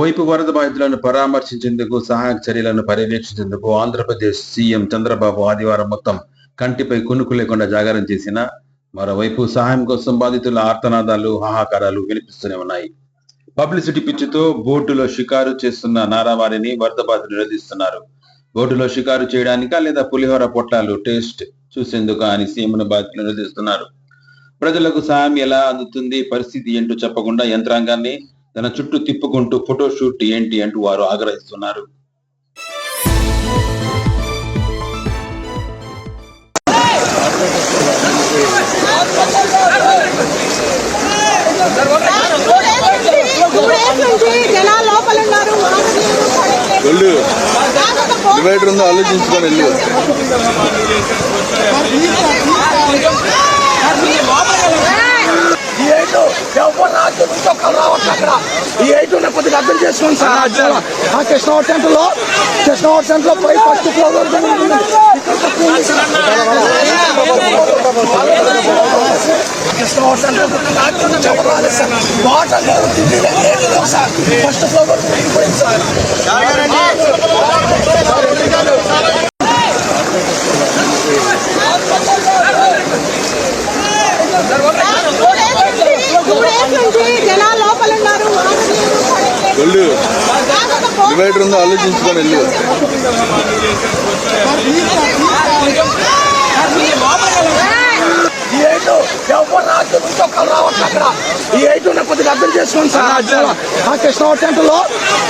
మరోవైపు వరద బాధితులను పరామర్శించేందుకు సహాయక చర్యలను పర్యవేక్షించేందుకు ఆంధ్రప్రదేశ్ సీఎం చంద్రబాబు ఆదివారం మొత్తం కంటిపై కునుకు లేకుండా జాగారం చేసిన మరోవైపు సహాయం కోసం బాధితుల ఆర్తనాదాలు హాహాకారాలు వినిపిస్తూనే ఉన్నాయి. పబ్లిసిటీ పిచ్చితో బోటులో షికారు చేస్తున్న నారావారిని వరద బాధితులు నిలదీస్తున్నారు బోటులో షికారు చేయడానిక లేదా పులిహోర పొట్లాలు టేస్ట్ చూసేందుకు అని సీఎంను బాధితులు నిలదీస్తున్నారు ప్రజలకు సహాయం ఎలా అందుతుంది పరిస్థితి ఏంటో చెప్పకుండా యంత్రాంగాన్ని తన చుట్టూ తిప్పుకుంటూ ఫోటో షూట్ ఏంటి అంటూ వారు ఆగ్రహిస్తున్నారు. వెళ్ళు. డివైడర్ ఉందో ఆలోచించుకొని వెళ్ళు. ఎవరు కొద్దిగా అర్థం చేసుకోండి సార్ రాజ్యాల ఆ కృష్ణవాడ సెంటర్ లో కృష్ణవాడ సెంటర్ లో పోయి ఫస్ట్ ఫ్లోర్ వరకు ఉంది. ఇక్కడ తక్కువ ఉంది సార్. కృష్ణవాడ సెంటర్ లో రాజ్యం నుంచి ఎవరు రాలేదు సార్ వాటర్ లేవు తిండి లేదు ఏమీ లేవు సార్ ఫస్ట్ ఫ్లోర్ వెళ్ళు. డివైడర్ ఉందో ఆలోచించుకొని వెళ్ళు. ఈ ఏటు ఎవరు రావట్లేదు అక్కడ? ఈ కొద్దిగా అర్థం చేసుకోండి సార్. ఆ కృష్ణవాడ సెంటర్లో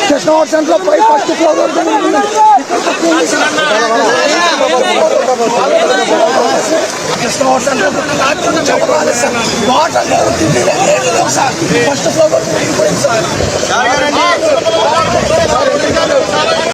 కృష్ణవాడ సెంటర్లో పోయి ఫస్ట్ ఫ్లోర్ వరకు ఉంది. సార్. కృష్ణవాడ తిండి లేదు సార్ ఫస్ట్ ఫ్లోర్ సార్